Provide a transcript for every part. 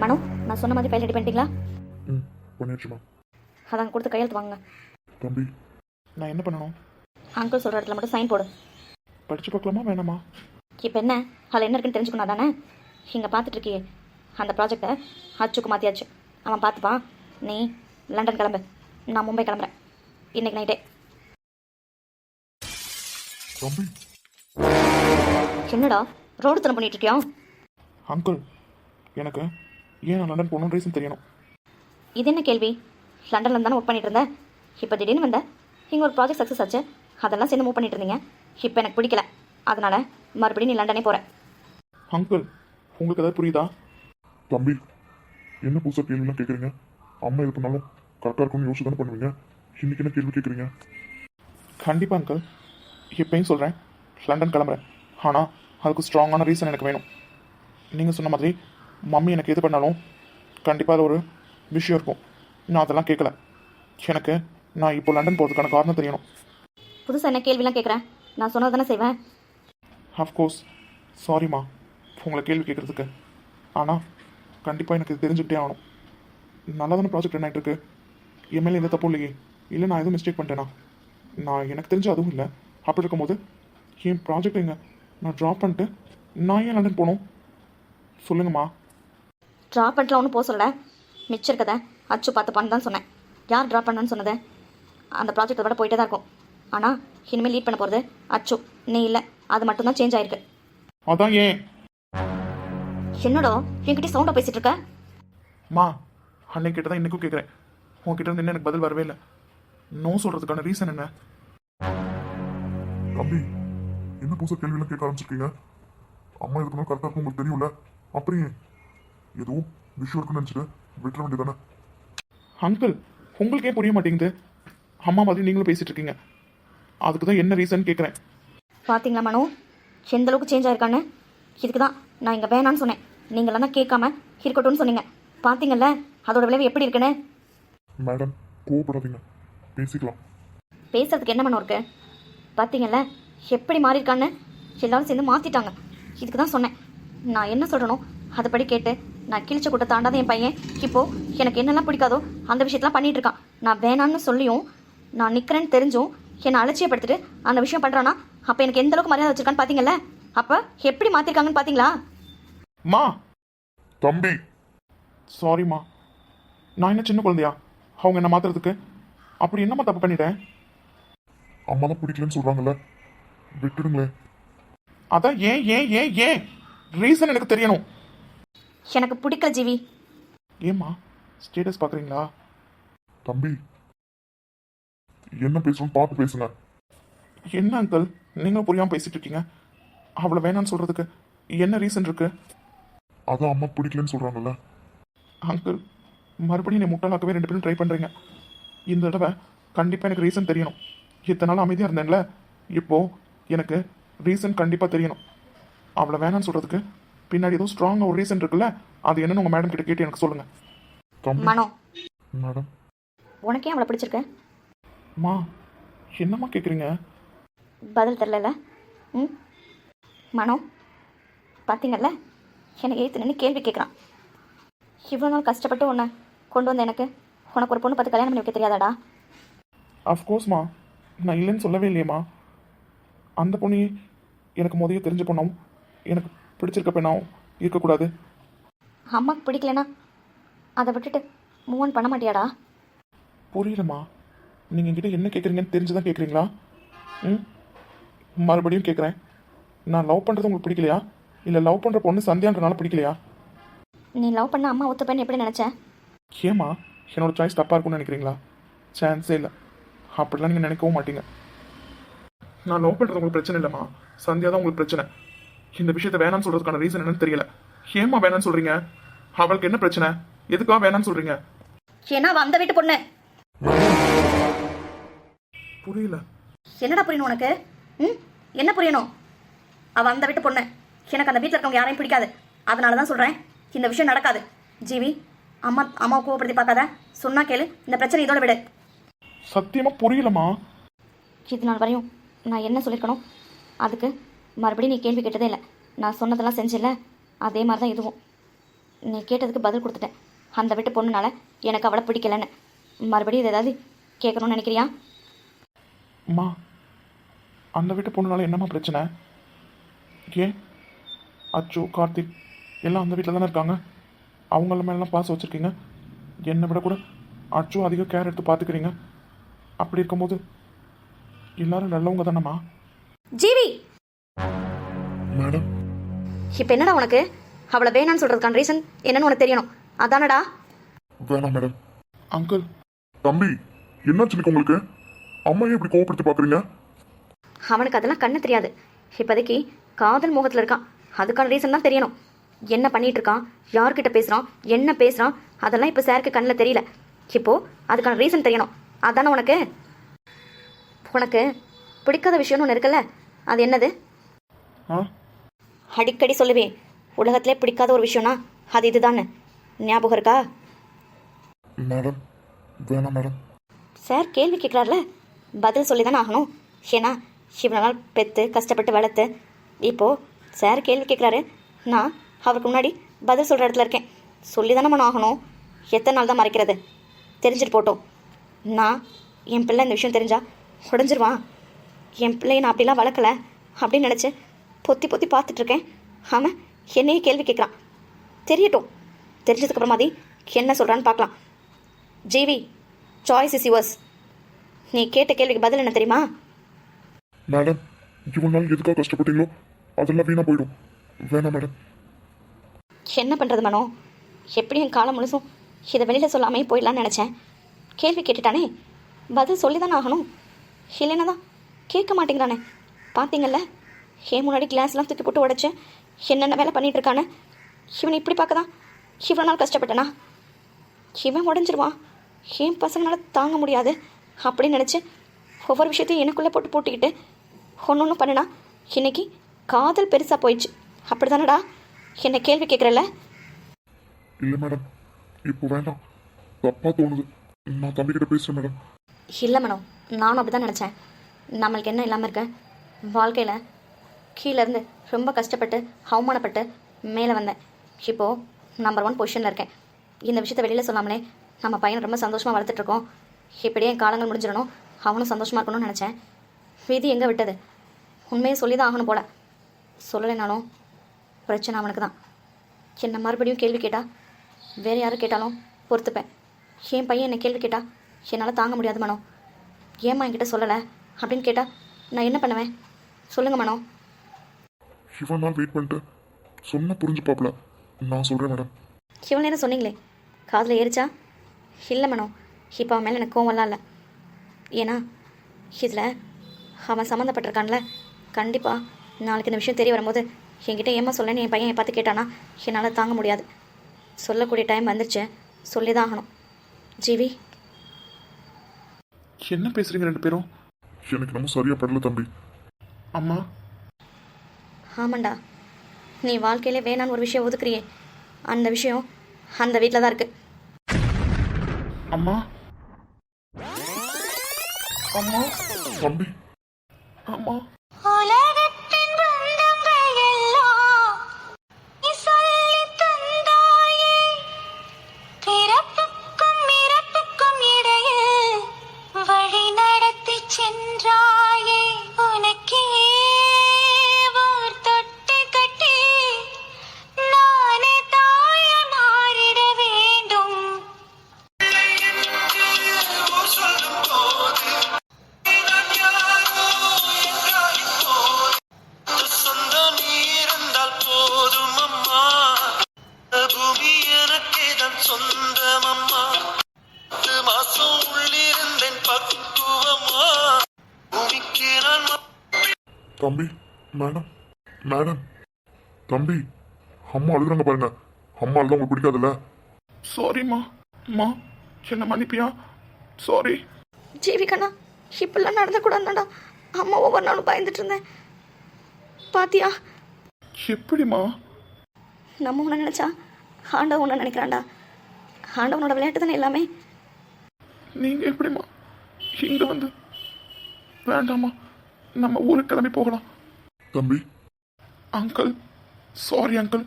மனோ நான் சொன்ன மாதிரி ஃபைல் ரெடி பண்ணிட்டீங்களா? ம் பண்ணியாச்சுமா அதாங்க கொடுத்து கையெழுத்து வாங்க தம்பி நான் என்ன பண்ணணும்? அங்கிள் சொல்கிற இடத்துல மட்டும் சைன் போடு. படிச்சு பார்க்கலாமா வேணாமா? இப்போ என்ன? அதில் என்ன இருக்குன்னு தெரிஞ்சுக்கணும் தானே இங்கே பார்த்துட்டு இருக்கியே அந்த ப்ராஜெக்டை அச்சுக்கு மாற்றியாச்சு அவன் பார்த்துப்பான். நீ லண்டன் கிளம்பு. நான் மும்பை கிளம்புறேன். இன்னைக்கு நைட்டே என்னடா? ரோடு தரம் பண்ணிட்டு இருக்கியா? அங்கிள் எனக்கு ஏன் நான் லண்டன் போகணும்னு ரீசன் தெரியணும். இது என்ன கேள்வி? லண்டனில் தானே ஒர்க் பண்ணிட்டு இருந்தேன் இப்போ திடீர்னு வந்த? இங்கே ஒரு ப்ராஜெக்ட் சக்ஸஸ் ஆச்சு. அதெல்லாம் சேர்ந்து மூவ் பண்ணிட்டு இருந்தீங்க இப்போ எனக்கு பிடிக்கல. அதனால மறுபடியும் நீ லண்டனே போகிறேன் அங்கிள் உங்களுக்கு ஏதாவது புரியுதா? தம்பி என்ன புதுசாக கேள்விலாம் கேட்குறீங்க அம்மா இது பண்ணாலும் கரெக்டாக இருக்கும்னு யோசிச்சு தானே பண்ணுவீங்க? இன்னைக்கு என்ன கேள்வி கேட்குறீங்க கண்டிப்பாக அங்கிள் இப்பயும் சொல்கிறேன் லண்டன் கிளம்புறேன். ஆனால் அதுக்கு ஸ்ட்ராங்கான ரீசன் எனக்கு வேணும். நீங்கள் சொன்ன மாதிரி மம்மி எனக்கு எது பண்ணாலும் கண்டிப்பாக அது ஒரு விஷயம் இருக்கும். நான் அதெல்லாம் கேட்கல. எனக்கு நான் இப்போ லண்டன் போகிறதுக்கான காரணம் தெரியணும். புதுசாக என்ன கேள்விலாம் கேட்குறேன்? நான் சொன்னது தானே செய்வேன். அஃப்கோர்ஸ் சாரிம்மா உங்களை கேள்வி கேட்குறதுக்கு. ஆனால் கண்டிப்பாக எனக்கு இது தெரிஞ்சுக்கிட்டே ஆகணும். நல்லா தானே ப்ராஜெக்ட் என்ன ஆகிட்டு இருக்கு மேலே எந்த தப்பும் இல்லையே. இல்லை நான் எதுவும் மிஸ்டேக் பண்ணிட்டேனா? நான் எனக்கு தெரிஞ்ச அதுவும் இல்லை. அப்படி இருக்கும்போது என் ப்ராஜெக்ட் எங்க? நான் ட்ராப் பண்ணிட்டு நான் ஏன் லண்டன் போகணும்? சொல்லுங்கம்மா. ட்ராப் பண்ணிட்டுலாம் ஒன்றும் போக சொல்லல. மிச்சம் இருக்கதை அச்சு பார்த்துப்பான்னு தான் சொன்னேன். யார் ட்ராப் பண்ணான்னு சொன்னது? அந்த ப்ராஜெக்டை விட போயிட்டே தான் இருக்கும். ஆனால் இனிமேல் லீட் பண்ண போகிறது அச்சு. நீ இல்லை. அது மட்டும்தான் சேஞ்ச் ஆயிருக்கு. அதான் ஏன்? என்னடோ? என்கிட்ட சவுண்டாக பேசிட்டு இருக்க? மா அன்னைக்கு கிட்ட தான் இன்றைக்கும் கேட்குறேன் உங்ககிட்ட இருந்து என்ன எனக்கு பதில் வரவே இல்லை. நோ சொல்கிறதுக்கான ரீசன் என்ன? தம்பி என்ன புதுசாக கேள்விலாம் கேட்க ஆரம்பிச்சிருக்கீங்க? அம்மா இது பண்ணாலும் கரெக்டாக இருக்கும் உங்களுக்கு தெரியும்ல? அப்படியே ஏதோ விஷயம் இருக்குன்னு நினச்சிட்டு விட்டுற வேண்டியதானே அங்கிள் உங்களுக்கே புரிய மாட்டேங்குது. அம்மா மாதிரி நீங்களும் பேசிட்டு இருக்கீங்க. அதுக்கு தான் என்ன ரீசன் கேட்குறேன் பார்த்தீங்களா மனோ? எந்த அளவுக்கு சேஞ்ச் ஆயிருக்கான்னு? இதுக்கு தான் நான் இங்கே வேணான்னு சொன்னேன். நீங்களாம் தான் கேட்காம இருக்கட்டும்னு சொன்னீங்க. பார்த்தீங்கல்ல அதோட விளைவு எப்படி இருக்குன்னு? மேடம் கோவப்படாதீங்க. பேசிக்கலாம். பேசுறதுக்கு என்ன மனம் இருக்கு? பார்த்தீங்கல்ல எப்படி மாறியிருக்கான்னு எல்லாரும் சேர்ந்து மாற்றிட்டாங்க இதுக்கு தான் சொன்னேன். நான் என்ன சொல்கிறனோ அதுபடி கேட்டு நான் கிழிச்ச கூட்ட தாண்டாத என் பையன். இப்போ எனக்கு என்னெல்லாம் பிடிக்காதோ அந்த விஷயத்தெல்லாம் பண்ணிட்டு இருக்கான் நான் வேணான்னு சொல்லியும் நான் நிற்கிறேன்னு தெரிஞ்சும் என்னை அலட்சியப்படுத்திட்டு அந்த விஷயம் பண்ணுறானா அப்போ எனக்கு எந்த அளவுக்கு மரியாதை வச்சிருக்கான்னு பார்த்தீங்கல்ல அப்போ எப்படி மாற்றிருக்காங்கன்னு பார்த்தீங்களா மா! தம்பி! சாரிம்மா நான் என்ன சின்ன குழந்தையா? அவங்க என்ன மாத்துறதுக்கு? அப்படி என்னம்மா தப்பு பண்ணிட்டேன் அம்மா தான் பிடிக்கலன்னு சொல்கிறாங்கல்ல விட்டுடுங்களேன் அதான் ஏன் ஏன் ஏன் ஏன்? ரீசன் எனக்கு தெரியணும். எனக்கு பிடிக்கல ஜீவி. ஏம்மா? ஸ்டேட்டஸ் பார்க்குறீங்களா? தம்பி என்ன பேசணும்னு பார்த்து பேசுங்க. என்ன அங்கிள் நீங்களும் புரியாமல் பேசிட்டு இருக்கீங்க. அவளை வேணான்னு சொல்கிறதுக்கு என்ன ரீசன் இருக்கு? அதான் அம்மா பிடிக்கலன்னு சொல்கிறாங்கல்ல அங்கிள் மறுபடியும் நீ முட்டாளாக்கவே ரெண்டு பேரும் ட்ரை பண்ணுறீங்க இந்த தடவை கண்டிப்பாக எனக்கு ரீசன் தெரியணும். இத்தனை நாள் அமைதியாக இருந்தேன்ல இப்போ எனக்கு ரீசன் கண்டிப்பாக தெரியணும். அவளை வேணான்னு சொல்கிறதுக்கு பின்னாடி ஏதோ ஸ்ட்ராங்காக ஒரு ரீசன் இருக்குல்ல? அது என்னன்னு உங்கள் மேடம் கிட்ட கேட்டு எனக்கு சொல்லுங்கள் மனோ. மேடம். உனக்கே அவளை பிடிச்சிருக்கு? மா என்னம்மா கேட்குறீங்க பதில் தெரிலல ம்? மனோ பார்த்தீங்கல்ல எனக்கு எய்த்து நின்று கேள்வி கேட்குறான் இவ்வளோ நாள் கஷ்டப்பட்டு உன்னை கொண்டு வந்த எனக்கு உனக்கு ஒரு பொண்ணு பார்த்து கல்யாணம் பண்ணி வைக்க தெரியாதாடா? அஃப்கோர்ஸ்மா நான் இல்லைன்னு சொல்லவே இல்லையேம்மா அந்த பொண்ணு எனக்கு முதல்ல தெரிஞ்ச பொண்ணாவும் எனக்கு பிடிச்சிருக்க பெண்ணாவும் இருக்கக்கூடாது. அம்மாக்கு பிடிக்கலனா அதை விட்டுட்டு மூவ் ஆன் பண்ண மாட்டியாடா? புரியலம்மா நீங்கள் என்கிட்ட என்ன கேட்குறீங்கன்னு தெரிஞ்சு தான் கேட்குறீங்களா ம்? மறுபடியும் கேட்குறேன் நான் லவ் பண்ணுறது உங்களுக்கு பிடிக்கலையா? இல்லை லவ் பண்ணுற பொண்ணு சந்தியான்றனால பிடிக்கலையா? நீ லவ் பண்ண அம்மா ஒத்துப்பேன்னு எப்படி நினச்ச? ஏம்மா? என்னோட சாய்ஸ் தப்பாக இருக்கும்னு நினைக்கிறீங்களா? சான்ஸே இல்லை. அப்படிலாம் நீங்கள் நினைக்கவும் மாட்டீங்க. நான் லவ் பண்ணுறது உங்களுக்கு பிரச்சனை இல்லைம்மா. சந்தியா தான் உங்களுக்கு பிரச்சனை. இந்த விஷயத்த வேணாம்னு சொல்கிறதுக்கான ரீசன் என்னன்னு தெரியல. ஏம்மா வேணாம்னு சொல்கிறீங்க அவளுக்கு என்ன பிரச்சனை? எதுக்காக வேணாம்னு சொல்கிறீங்க ஏன்னா அவ அந்த வீட்டு பொண்ணு. புரியல. என்னடா புரியணும் உனக்கு? ம்? என்ன புரியணும்? அவ அந்த வீட்டு பொண்ணு. எனக்கு அந்த வீட்டில் இருக்கவங்க யாரையும் பிடிக்காது. அதனால தான் சொல்கிறேன் இந்த விஷயம் நடக்காது. ஜீவி அம்மா அம்மாவை கோவப்படுத்தி பார்க்காத. சொன்னா கேளு. இந்த பிரச்சனை இதோட விடு. சத்தியமாக புரியலம்மா. இது நாள் வரையும் நான் என்ன சொல்லியிருக்கணும் அதுக்கு மறுபடியும் நீ கேள்வி கேட்டதே இல்லை. நான் சொன்னதெல்லாம் செஞ்சில்ல? அதே மாதிரி தான் இதுவும். நீ கேட்டதுக்கு பதில் கொடுத்துட்டேன். அந்த வீட்டு பொண்ணுனால எனக்கு அவளை பிடிக்கலன்னு. மறுபடியும் இது ஏதாவது கேட்கணும்னு நினைக்கிறியா? அம்மா அந்த வீட்டு பொண்ணுனால என்னம்மா பிரச்சனை? ஏன்? அச்சு கார்த்திக் எல்லாம் அந்த வீட்டில் தானே இருக்காங்க? அவங்கள மேலாம் பாசம் வச்சுருக்கீங்க? என்னை விட கூட அச்சு அதிக கேர் எடுத்து பார்த்துக்கிறீங்க அப்படி இருக்கும்போது எல்லாரும் நல்லவங்க தானம்மா ஜீவி! மேடம். இப்போ என்னடா உனக்கு? அவளை வேணான்னு சொல்கிறதுக்கான ரீசன் என்னன்னு உனக்கு தெரியணும். அதானடா? வேணாம் மேடம். அங்கிள். தம்பி என்னாச்சு உங்களுக்கு? அம்மா ஏன் இப்படி கோவப்படுத்தி பார்க்குறீங்க அவனுக்கு அதெல்லாம் கண்ணு தெரியாது. இப்போதைக்கு காதல் மோகத்தில் இருக்கான். அதுக்கான ரீசன் தான் தெரியணும். என்ன பண்ணிட்டு இருக்கான்? யார்கிட்ட பேசுகிறான் என்ன பேசுகிறான் அதெல்லாம் இப்போ சாருக்கு கண்ணில் தெரியல. இப்போ அதுக்கான ரீசன் தெரியணும். அதானே உனக்கு? உனக்கு பிடிக்காத விஷயம்னு ஒன்று இருக்குல்ல? அது என்னது? ஆ? அடிக்கடி சொல்லுவேன் உலகத்திலே பிடிக்காத ஒரு விஷயம்னா அது இதுதானே ஞாபகம் இருக்கா? மேடம் வேணாம் மேடம். சார் கேள்வி கேட்குறாருல. பதில் சொல்லி தானே ஆகணும். ஏன்னா இவ்வளோ நாள் பெற்று கஷ்டப்பட்டு வளர்த்து இப்போது சார் கேள்வி கேட்குறாரு. நான் அவருக்கு முன்னாடி பதில் சொல்கிற இடத்துல இருக்கேன். சொல்லி தானே மனம் ஆகணும். எத்தனை நாள் தான் மறைக்கிறது? தெரிஞ்சுட்டு போட்டோம். நான் என் பிள்ளை இந்த விஷயம் தெரிஞ்சா உடஞ்சிருவான். என் பிள்ளையை நான் அப்படிலாம் வளர்க்கல அப்படின்னு நினச்சி பொத்தி பொத்தி பார்த்துட்ருக்கேன். அவன் என்னையே கேள்வி கேட்குறான் தெரியட்டும். தெரிஞ்சதுக்கப்புறமாதி என்ன சொல்கிறான்னு பார்க்கலாம். ஜீவி சாய்ஸ் இஸ் யுவர்ஸ் நீ கேட்ட கேள்விக்கு பதில் என்ன தெரியுமா? மேடம் இவ்வளோ நாள் எதுக்காக கஷ்டப்பட்டீங்களோ அதெல்லாம் வீணாக போயிடும். வேணாம் மேடம். என்ன பண்ணுறது மனோ? எப்படி என் காலம் முழுசும் இதை வெளியில் சொல்லாமே போயிடலான்னு நினச்சேன். கேள்வி கேட்டுட்டானே. பதில் சொல்லி தானே ஆகணும். இல்லைன்னா தான் கேட்க மாட்டேங்கிறானே. பார்த்தீங்கல்ல ஏன் முன்னாடி கிளாஸ்லாம் தூக்கி போட்டு உடைச்சேன் என்னென்ன வேலை பண்ணிட்டு இருக்கானே இவன் இப்படி பார்க்க தான் இவ்வளோ நாள் கஷ்டப்பட்டனா? இவன் உடஞ்சிருவான். என் பசங்களால தாங்க முடியாது. அப்படின்னு நினச்சி ஒவ்வொரு விஷயத்தையும் எனக்குள்ளே போட்டு பூட்டிக்கிட்டு ஒன்று ஒன்று பண்ணினா இன்னைக்கு காதல் பெருசாக போயிடுச்சு. அப்படி தானடா என்னை கேள்வி கேட்குறல்ல? இல்லை மேடம். இப்போ வேண்டாம். தப்பாக தோணுது. நான் தம்பிக்கிட்ட பேசுகிறேன் மேடம். இல்லை மேடம். நானும் அப்படி தான் நினச்சேன். நம்மளுக்கு என்ன இல்லாமல் இருக்க? வாழ்க்கையில் கீழேருந்து ரொம்ப கஷ்டப்பட்டு அவமானப்பட்டு மேலே வந்தேன். இப்போது நம்பர் ஒன் பொசிஷனில் இருக்கேன். இந்த விஷயத்தை வெளியில் சொல்லாமலே நம்ம பையனை ரொம்ப சந்தோஷமாக வளர்த்துட்ருக்கோம் இப்படியே என் காலங்கள் முடிஞ்சிடணும். அவனும் சந்தோஷமாக இருக்கணும்னு நினச்சேன். விதி எங்கே விட்டது? உண்மையை சொல்லி தான் ஆகணும் போல. சொல்லலைனாலும் பிரச்சனை அவனுக்கு தான் என்ன மறுபடியும் கேள்வி கேட்டால் வேறு யாரும் கேட்டாலும் பொறுத்துப்பேன். என் பையன் என்னை கேள்வி கேட்டால் என்னால் தாங்க முடியாது மனோ. ஏம்மா என்கிட்ட சொல்லலை? அப்படின்னு கேட்டால் நான் என்ன பண்ணுவேன்? சொல்லுங்கள் மனோ. இவ்வளோ நாள் வெயிட் பண்ணிட்டு. சொன்ன புரிஞ்சுப்பாப்ல. நான் சொல்கிறேன் மேடம் இவ்வளோ நேரம் சொன்னீங்களே. காதில் ஏறிச்சா? இல்லை மனோ. இப்போ அவன் மேலே எனக்கு கோவம்லாம் இல்லை. ஏன்னா இதில் அவன் சம்மந்தப்பட்டிருக்கான்ல. கண்டிப்பாக நாளைக்கு இந்த விஷயம் தெரிய வரும்போது என்கிட்ட ஏமா சொல்லன்னு என் பையன் பார்த்து கேட்டானா என்னால் தாங்க முடியாது. சொல்லக்கூடிய டைம் வந்துருச்சு. சொல்லி தான் ஆகணும். ஜீவி? என்ன பேசுறீங்க ரெண்டு பேரும்? எனக்கு நம்ம சரியாக படல தம்பி. அம்மா ஆமாண்டா. நீ வாழ்க்கையிலே வேணான்னு ஒரு விஷயம் ஒதுக்குறியே. அந்த விஷயம் அந்த வீட்டில் தான் இருக்குது அம்மா? அம்மா? தம்பி. அம்மா? Madam madam. தம்பி அம்மா அழுகுறாங்க பாருங்க. அம்மா அழுதா உங்களுக்கு பிடிக்காதுல்ல? சாரிம்மா அம்மா. என்ன மன்னிப்பியா? சாரி ஜீவிகண்ணா இப்படிலாம் நடந்தக்கூடாதுடா அம்மா ஒவ்வொரு நாளும் பயந்துட்டு இருந்தேன். பாத்தியா? எப்படிம்மா? நம்ம ஒன்று நினச்சா ஆண்டவன் ஒன்று நினைக்கிறான்டா. ஆண்டவனோட விளையாட்டு தானே எல்லாமே? நீங்க எப்படிம்மா? இங்க வந்து வேண்டாம்மா. நம்ம ஊருக்கு கிளம்பி போகலாம். தம்பி. Uncle sorry uncle.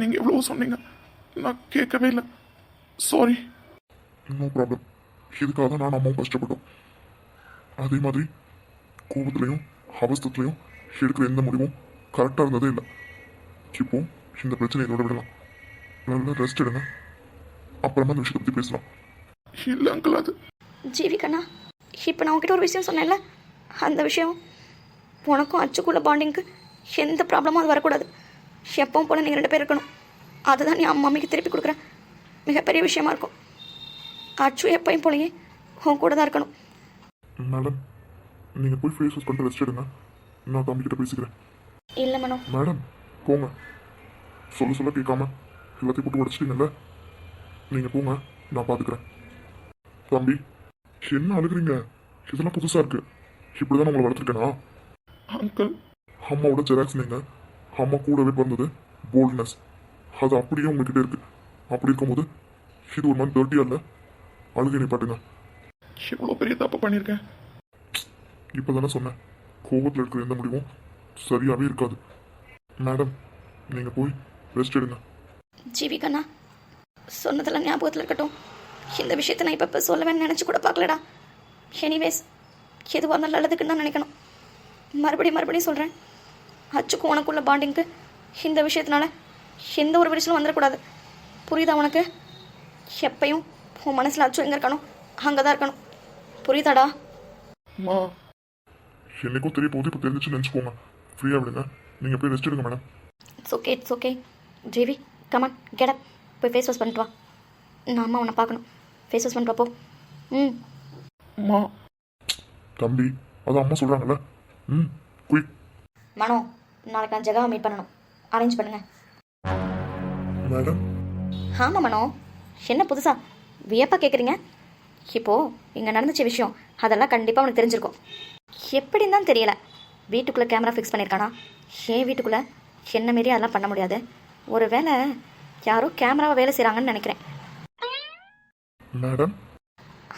நீங்கள் எவ்வளோ சொன்னீங்க. நான் கேட்கவே இல்லை. சாரி நோ ப்ராப்ளம் இதுக்காக தான் நான் அம்மாவும் கஷ்டப்பட்டோம். அதே மாதிரி கோபத்துலையும் அவஸ்தத்துலையும் எடுக்கிற எந்த முடிவும் கரெக்டாக இருந்ததே இல்லை. இப்போ இந்த பிரச்சனை இதோட விடலாம். நல்லா ரெஸ்ட் எடுங்க. அப்புறமா இந்த விஷயத்தை பற்றி பேசலாம். இல்லை அங்கிள் அது ஜீவிகண்ணா இப்போ நான் உங்ககிட்ட ஒரு விஷயம் சொன்னேன்ல. அந்த விஷயம் உனக்கும் அச்சுக்குள்ள பாண்டிங்க்கு எந்த ப்ராப்ளமும் அது வரக்கூடாது. எப்பவும் போல நீங்கள் ரெண்டு பேர் இருக்கணும். அதுதான் நீ அம்மா மம்மிக்கு திருப்பி கொடுக்குற மிகப்பெரிய விஷயமா இருக்கும். அச்சு எப்பயும் போலயே உன் கூட தான் இருக்கணும். மேடம் நீங்கள் போய் ஃபேஸ் வாஷ் பண்ணிட்டு ரெஸ்ட் எடுங்க. நான் தம்பிக்கிட்ட பேசிக்கிறேன். இல்லை மனோ. மேடம் போங்க. சொல்ல சொல்ல கேட்காம எல்லாத்தையும் போட்டு உடச்சிட்டீங்கல்ல? நீங்கள் போங்க நான் பார்த்துக்கிறேன் தம்பி என்ன அழுகுறீங்க? இதெல்லாம் புதுசாக இருக்கு. இப்படி தான் உங்களை வளர்த்துருக்கேனா? அங்கிள். அம்மாவோட ஜெராக்ஸ் நீங்கள் அம்மா கூடவே பிறந்தது. போல்ட்னஸ் அது அப்படியே உங்ககிட்ட இருக்கு. அப்படி இருக்கும்போது இது ஒரு மாதிரி டர்ட்டியா இல்லை? அழுகை நிப்பாட்டுங்க எவ்வளோ பெரிய தப்பு பண்ணியிருக்கேன். இப்போ தானே சொன்னேன். கோபத்தில் இருக்கிற எந்த முடிவும் சரியாகவே இருக்காது. மேடம் நீங்கள் போய் ரெஸ்ட் எடுங்க. ஜீவிகண்ணா சொன்னதெல்லாம் ஞாபகத்தில் இருக்கட்டும். இந்த விஷயத்தை நான் இப்போ இப்போ சொல்லவேன்னு நினச்சி கூட பார்க்கலடா. எனிவேஸ் எதுவாக இருந்தாலும் நல்லதுக்குன்னு தான் நினைக்கணும். மறுபடியும் மறுபடியும் சொல்கிறேன் அச்சுக்கும் உனக்குள்ள பாண்டிங்க்கு இந்த விஷயத்தினால எந்த ஒரு விரிசலும் வந்துடக்கூடாது புரியுதா உனக்கு? எப்பயும் உன் மனசில் அச்சு எங்கே இருக்கணும் அங்கே தான் இருக்கணும். புரியுதாடா? மா என்னைக்கும் தெரிய போகுது இப்போ தெரிஞ்சிச்சு நினச்சிக்கோங்க. ஃப்ரீயாக விடுங்க. நீங்கள் போய் ரெஸ்ட் எடுங்க madam it's okay it's okay JV come on get up போய் ஃபேஸ் வாஷ் பண்ணிட்டு வா. நான் அம்மா உன்னை பார்க்கணும். ஃபேஸ் வாஷ் பண்ணிட்டு போ. ம். மா தம்பி அதான் அம்மா சொல்கிறாங்கல்ல ம். குயிக். மனோ நாளைக்கு நான் ஜெகாவை மீட் பண்ணணும். அரேஞ்ச் பண்ணுங்க. மேடம். ஆமாம் மனோ. என்ன புதுசா? வியப்பா கேட்குறீங்க இப்போது இங்கே நடந்துச்ச விஷயம் அதெல்லாம் கண்டிப்பாக உனக்கு தெரிஞ்சிருக்கும். எப்படின்னு தான் தெரியல. வீட்டுக்குள்ளே கேமரா ஃபிக்ஸ் பண்ணியிருக்கானா ஏன் வீட்டுக்குள்ளே? என்ன மாரி அதெல்லாம் பண்ண முடியாது? ஒரு வேளை யாரோ கேமராவை வேலை செய்கிறாங்கன்னு நினைக்கிறேன். மேடம்.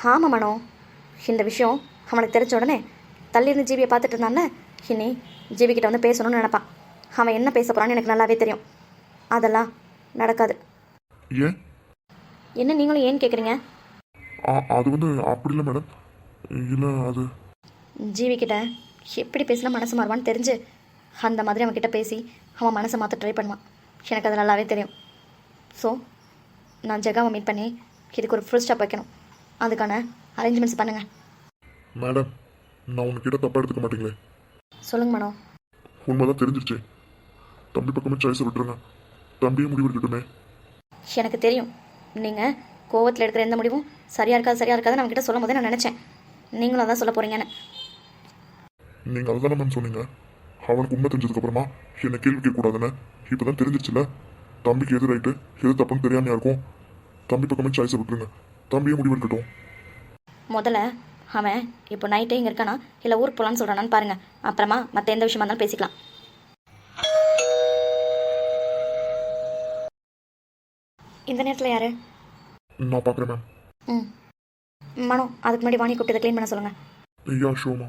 ஆமாம் மனோ. இந்த விஷயம் அவனுக்கு தெரிஞ்ச உடனே இருந்து ஜீவியை பார்த்துட்டு இருந்தான்ல இனி ஜீவி கிட்ட வந்து பேசணும்னு நினைப்பான். அவன் என்ன பேச போகிறான்னு எனக்கு நல்லாவே தெரியும். அதெல்லாம் நடக்காது. ஏன்? என்ன நீங்களும் ஏன் கேட்குறீங்க அது வந்து அப்படி இல்லை மேடம். இல்லை அது? ஜீவி கிட்ட எப்படி பேசினா மனசு மாறுவான்னு தெரிஞ்சு அந்த மாதிரி அவன் கிட்ட பேசி அவன் மனசை மாற்ற ட்ரை பண்ணுவான். எனக்கு அது நல்லாவே தெரியும். ஸோ நான் ஜெகாவை மீட் பண்ணி இதுக்கு ஒரு ஃபுல் ஸ்டாப் வைக்கணும். அதுக்கான அரேஞ்ச்மெண்ட்ஸ் பண்ணுங்கள் மேடம் நான் உன்கிட்ட தப்பாக எடுத்துக்க மாட்டீங்களே. சொல்லுங்க மனோ. உண்மைதான் தெரிஞ்சிருச்சு. தம்பி பக்கமே சாய்ஸை விட்டுருங்க. தம்பியே முடிவு எடுக்கட்டுமே. எனக்கு தெரியும். நீங்கள் கோவத்தில் எடுக்கிற எந்த முடிவும் சரியாக இருக்காது சரியாக இருக்காது நம்ம கிட்ட சொல்லும் போதே நான் நினச்சேன். நீங்களும் அதான் சொல்ல போகிறீங்கன்னு நீங்கள் அதை தானே மேம் சொன்னீங்க. அவனுக்கு உண்மை தெரிஞ்சதுக்கப்புறமா என்னை கேள்வி கேட்கக்கூடாதுன்னு. இப்போ தான் தெரிஞ்சிருச்சுல தம்பிக்கு எது ரைட்டு எது தப்புன்னு தெரியாமையா இருக்கும். தம்பி பக்கமே சாய்ஸை விட்டுருங்க. தம்பியே முடிவு எடுக்கட்டும். முதல்ல அவன் இப்போ நைட்டே இங்கே இருக்கானா? இல்லை ஊருக்கு போகலான்னு சொல்கிறானான்னு பாருங்கள் அப்புறமா மற்ற எந்த விஷயமா இருந்தாலும் பேசிக்கலாம். இந்த நேரத்தில் யார்? நான் பார்க்குறேன் மேம் ம். மனோ அதுக்கு முன்னாடி வாணி கூப்பிட்டு க்ளீன் பண்ண சொல்லுங்கள் ஐயா ஷோமா.